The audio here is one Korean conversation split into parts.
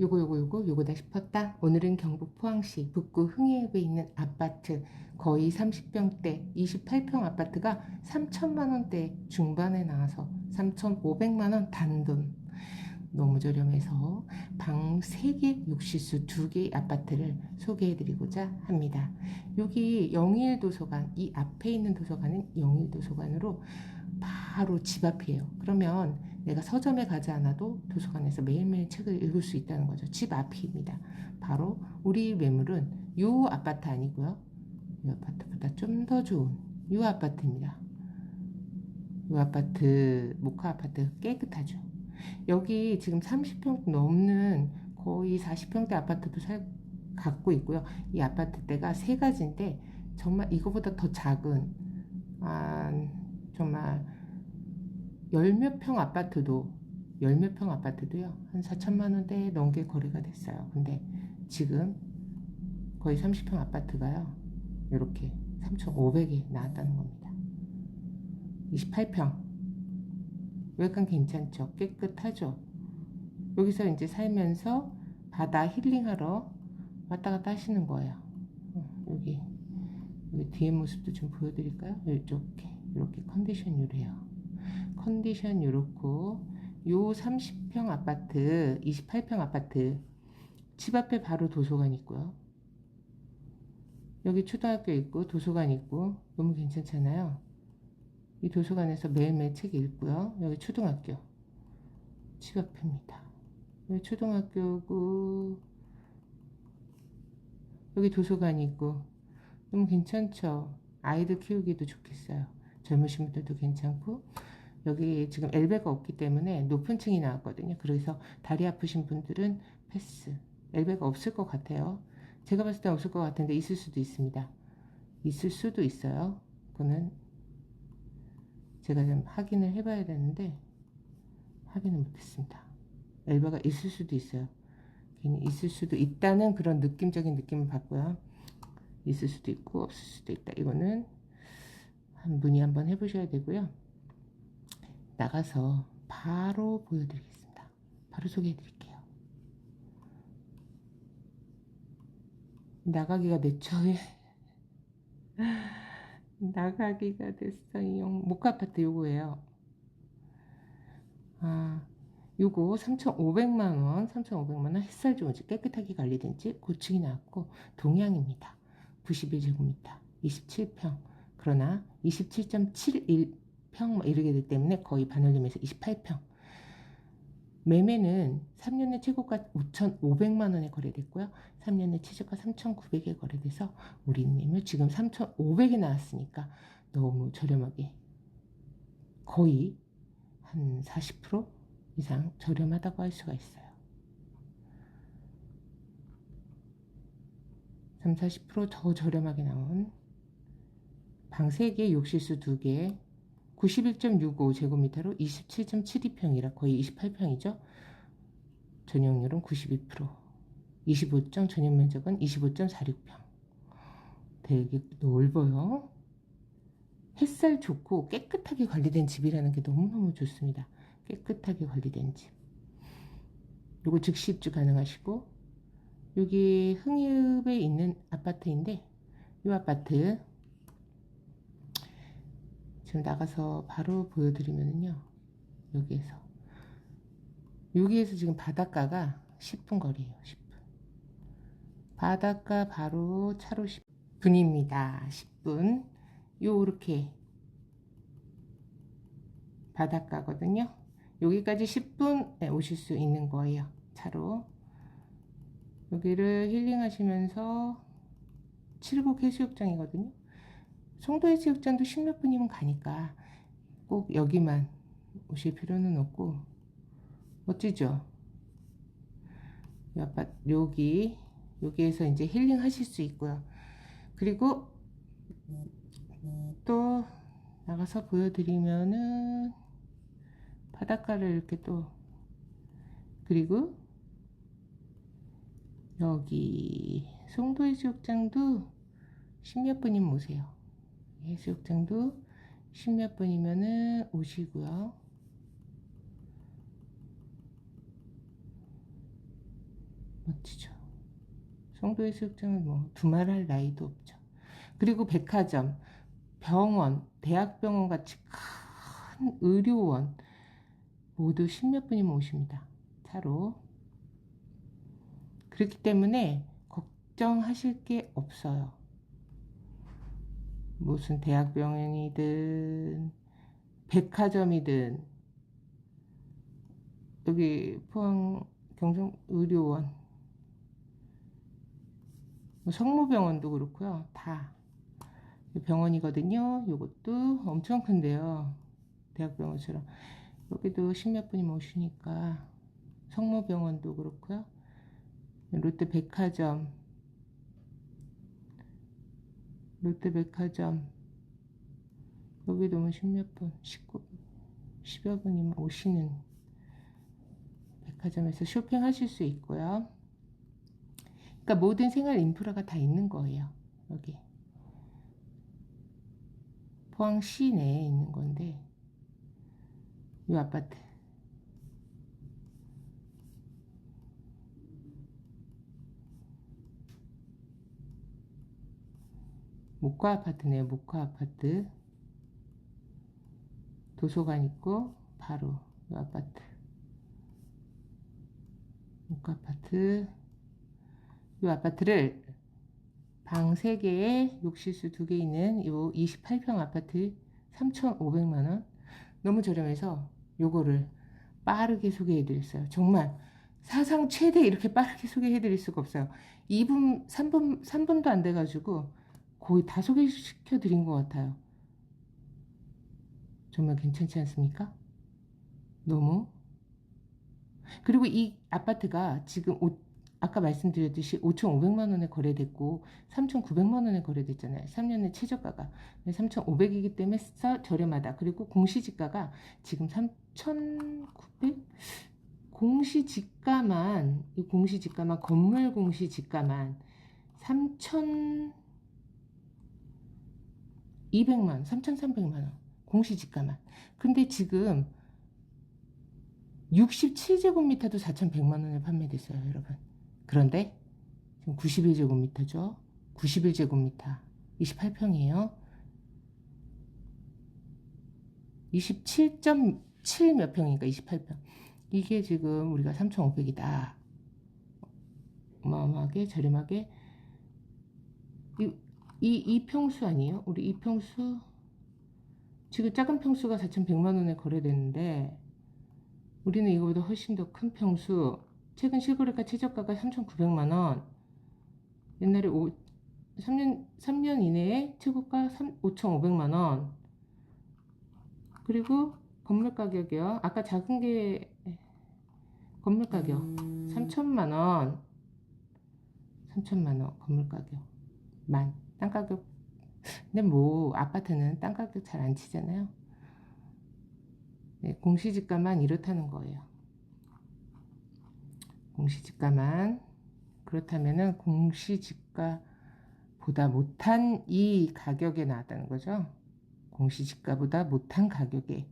요거 요거 요거 요거다 싶었다. 오늘은 경북 포항시 북구 흥해읍에 있는 아파트 거의 30평대 28평 아파트가 3천만 원대 중반에 나와서 3,500만 원 단돈 너무 저렴해서 방 3개, 욕실수 2개의 아파트를 소개해드리고자 합니다. 여기 영일도서관, 이 앞에 있는 도서관은 영일도서관으로 바로 집 앞이에요. 그러면 내가 서점에 가지 않아도 도서관에서 매일매일 책을 읽을 수 있다는 거죠. 집 앞입니다. 바로 우리 매물은 이 아파트 아니고요. 이 아파트보다 좀 더 좋은 이 아파트입니다. 이 아파트, 모카 아파트 깨끗하죠. 여기 지금 30평 넘는 거의 40평대 아파트도 살, 갖고 있고요. 이 아파트대가 세 가지인데 정말 이거보다 더 작은 아, 정말 열 몇 평 아파트도 열 몇 평 아파트도요 한 4천만 원대 넘게 거래가 됐어요. 근데 지금 거의 30평 아파트가요 이렇게 3,500에 나왔다는 겁니다. 28평 외관 괜찮죠? 깨끗하죠? 여기서 이제 살면서 바다 힐링하러 왔다 갔다 하시는 거예요. 어, 여기 여기 뒤에 모습도 좀 보여드릴까요? 이렇게 이렇게 컨디션 이래요. 컨디션 이렇고 요 30평 아파트, 28평 아파트 집 앞에 바로 도서관 있고요. 여기 초등학교 있고 도서관 있고 너무 괜찮잖아요. 이 도서관에서 매일매일 책 읽고요. 여기 초등학교 집 앞입니다. 여기 초등학교고 여기 도서관이 있고 너무 괜찮죠. 아이들 키우기도 좋겠어요. 젊으신 분들도 괜찮고 여기 지금 엘베가 없기 때문에 높은 층이 나왔거든요. 그래서 다리 아프신 분들은 패스. 엘베가 없을 것 같아요. 제가 봤을 땐 없을 것 같은데 있을 수도 있습니다. 있을 수도 있어요. 그거는 제가 좀 확인을 해봐야 되는데 확인을 못했습니다. 엘베가 있을 수도 있어요. 괜히 있을 수도 있다는 그런 느낌적인 느낌을 받고요. 있을 수도 있고 없을 수도 있다. 이거는 한 문의 한번 해보셔야 되고요. 나가서 바로 보여드리겠습니다. 바로 소개해 드릴게요. 나가기가 됐죠. 나가기가 됐어요. 모카 아파트 요거예요. 아, 요거 3,500만원, 3,500만원 햇살 좋은 집, 깨끗하게 관리된 집, 고층이 나왔고, 동양입니다. 91제곱미터, 27평. 그러나 27.71 평뭐 이르게 되기 때문에 거의 반올림에서 28평. 매매는 3년의 최고가 5,500만 원에 거래됐고요. 3년의 최저가 3,900에 거래돼서 우리 매물 지금 3,500에 나왔으니까 너무 저렴하게 거의 한 40% 이상 저렴하다고 할 수가 있어요. 3, 40%더 저렴하게 나온 방 3개, 욕실수 2개, 91.65 제곱미터로 27.72평이라 거의 28평이죠. 전용률은 92%, 25점 전용 면적은 25.46평. 되게 넓어요. 햇살 좋고 깨끗하게 관리된 집이라는 게 너무너무 좋습니다. 깨끗하게 관리된 집. 요거 즉시 입주 가능하시고 여기 흥읍에 있는 아파트인데 이 아파트 지금 나가서 바로 보여드리면요 여기에서. 여기에서 지금 바닷가가 10분 거리에요 10분. 바닷가 바로 차로 10분입니다 10분. 요렇게 바닷가거든요. 여기까지 10분에 오실 수 있는 거예요 차로. 여기를 힐링하시면서 칠곡 해수욕장이거든요. 송도 해수욕장도 십몇 분이면 가니까 꼭 여기만 오실 필요는 없고 멋지죠? 여기 여기에서 이제 힐링 하실 수 있고요. 그리고 또 나가서 보여드리면은 바닷가를 이렇게 또 그리고 여기 송도 해수욕장도 십몇 분이면 오세요. 해수욕장도 십몇 분이면은 오시고요. 멋지죠. 송도 해수욕장은 뭐 두말할 나이도 없죠. 그리고 백화점, 병원, 대학병원 같이 큰 의료원 모두 십몇 분이 모십니다. 차로. 그렇기 때문에 걱정하실 게 없어요. 무슨 대학병원이든 백화점이든 여기 포항 경성 의료원 뭐 성모병원도 그렇고요. 다 병원이거든요. 이것도 엄청 큰데요. 대학병원처럼 여기도 십몇 분이 모시니까 성모병원도 그렇고요. 롯데 백화점 롯데백화점 여기도 뭐 십몇 분, 십구, 십여 분이 오시는 백화점에서 쇼핑하실 수 있고요. 그러니까 모든 생활 인프라가 다 있는 거예요. 여기 포항 시 내에 있는 건데 이 아파트 목화 아파트네요. 목화 아파트. 도서관 있고 바로 이 아파트. 목화 아파트. 이 아파트를 방 3개에 욕실수 2개 있는 요 28평 아파트 3,500만원? 너무 저렴해서 요거를 빠르게 소개해 드렸어요. 정말 사상 최대 이렇게 빠르게 소개해 드릴 수가 없어요. 2분 3분 3분도 안 돼 가지고 거의 다 소개시켜 드린 것 같아요 정말 괜찮지 않습니까? 너무 그리고 이 아파트가 지금 오, 아까 말씀드렸듯이 5,500만 원에 거래됐고 3,900만 원에 거래됐잖아요. 3년의 최저가가 3,500이기 때문에 싸 저렴하다. 그리고 공시지가가 지금 3,900 공시지가만 이 공시지가만 건물 공시지가만 3,200만 3,300만 원 공시지가만. 근데 지금 67제곱미터도 4,100만 원에 판매됐어요, 여러분. 그런데 지금 91제곱미터죠. 91제곱미터 28평이에요. 27.7 몇 평이니까 28평. 이게 지금 우리가 3,500이다. 어마어마하게 저렴하게 이, 이, 이 평수 아니에요? 우리 이 평수? 지금 작은 평수가 4,100만 원에 거래됐는데 우리는 이거보다 훨씬 더 큰 평수. 최근 실거래가 최저가가 3,900만 원. 옛날에 5, 3년 3년 이내에 최고가 5,500만 원. 그리고 건물 가격이요. 아까 작은 게 건물 가격. 음. 3천만 원. 3천만 원 건물 가격. 만 땅 가격 근데 뭐 아파트는 땅 가격 잘 안 치잖아요. 네, 공시지가만 이렇다는 거예요. 공시지가만 그렇다면은 공시지가보다 못한 이 가격에 나왔다는 거죠? 공시지가보다 못한 가격에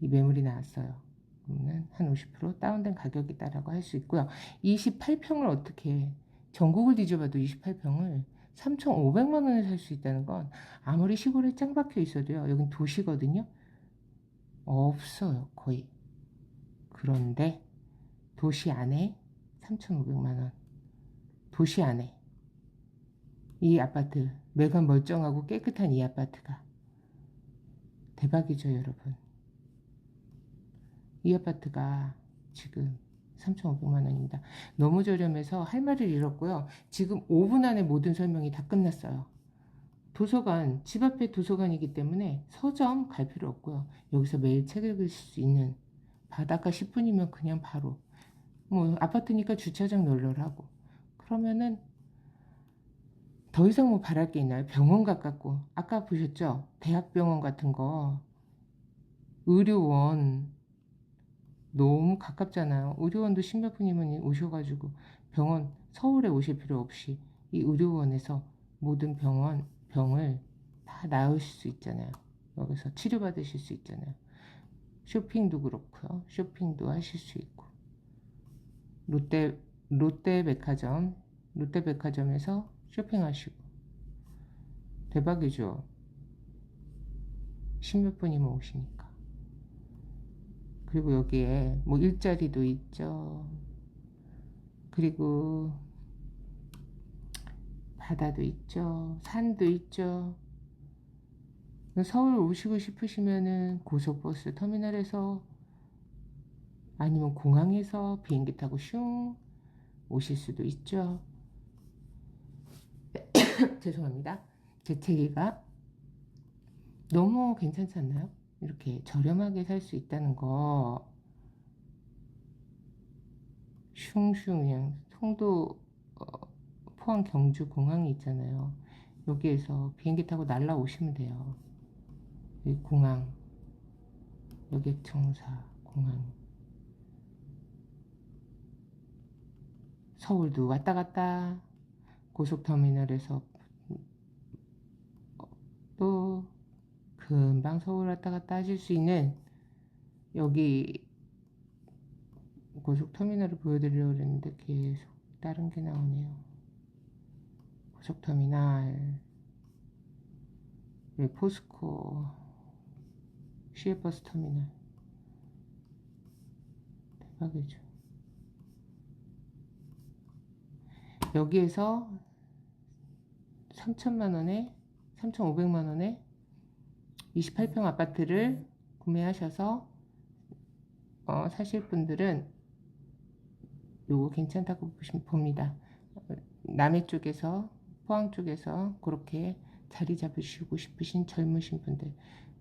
이 매물이 나왔어요. 그러면 한 50% 다운된 가격이다라고 할 수 있고요. 28평을 어떻게 전국을 뒤져봐도 28평을 3,500만 원에 살 수 있다는 건 아무리 시골에 짱 박혀 있어도요. 여긴 도시거든요. 없어요. 거의. 그런데 도시 안에 3,500만 원. 도시 안에 이 아파트 매간 멀쩡하고 깨끗한 이 아파트가 대박이죠, 여러분. 이 아파트가 지금 3,500만 원입니다. 너무 저렴해서 할 말을 잃었고요. 지금 5분 안에 모든 설명이 다 끝났어요. 도서관, 집 앞에 도서관이기 때문에 서점 갈 필요 없고요. 여기서 매일 책 읽을 수 있는 바닷가 10분이면 그냥 바로 뭐 아파트니까 주차장 널널 하고 그러면은 더 이상 뭐 바랄 게 있나요? 병원 가깝고 아까 보셨죠? 대학병원 같은 거 의료원 너무 가깝잖아요. 의료원도 십몇 분이면 오셔가지고 병원 서울에 오실 필요 없이 이 의료원에서 모든 병원 병을 다 나으실 수 있잖아요. 여기서 치료받으실 수 있잖아요. 쇼핑도 그렇고요. 쇼핑도 하실 수 있고 롯데 롯데백화점, 롯데백화점에서 쇼핑하시고 대박이죠. 십몇 분이면 오시니까. 그리고 여기에 뭐 일자리도 있죠. 그리고 바다도 있죠. 산도 있죠. 서울 오시고 싶으시면은 고속버스 터미널에서 아니면 공항에서 비행기 타고 슝 오실 수도 있죠. 죄송합니다. 재채기가 너무 괜찮지 않나요? 이렇게 저렴하게 살 수 있다는 거. 슝슝 그냥 송도 어, 포항 경주 공항이 있잖아요. 여기에서 비행기 타고 날라오시면 돼요. 이 공항 여객청사 공항 서울도 왔다 갔다 고속터미널에서 또 금방 서울 왔다 갔다 하실 수 있는 여기 고속터미널을 보여드리려고 그랬는데 계속 다른 게 나오네요. 고속터미널 포스코 시외버스 터미널 대박이죠. 여기에서 3천만 원에 3,500만 원에 28평 아파트를 구매하셔서 어, 사실 분들은 요거 괜찮다고 봅니다. 남해 쪽에서 포항 쪽에서 그렇게 자리 잡으시고 싶으신 젊으신 분들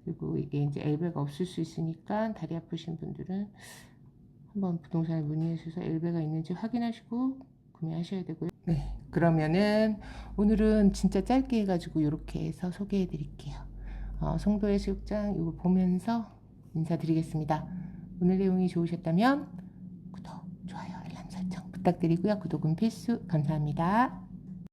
그리고 이게 이제 엘베가 없을 수 있으니까 다리 아프신 분들은 한번 부동산에 문의해 주셔서 엘베가 있는지 확인하시고 구매하셔야 되고요. 네, 그러면은 오늘은 진짜 짧게 해가지고 이렇게 해서 소개해 드릴게요. 어, 송도의 수욕장 이거 보면서 인사드리겠습니다. 오늘 내용이 좋으셨다면 구독, 좋아요, 알람 설정 부탁드리고요. 구독은 필수. 감사합니다.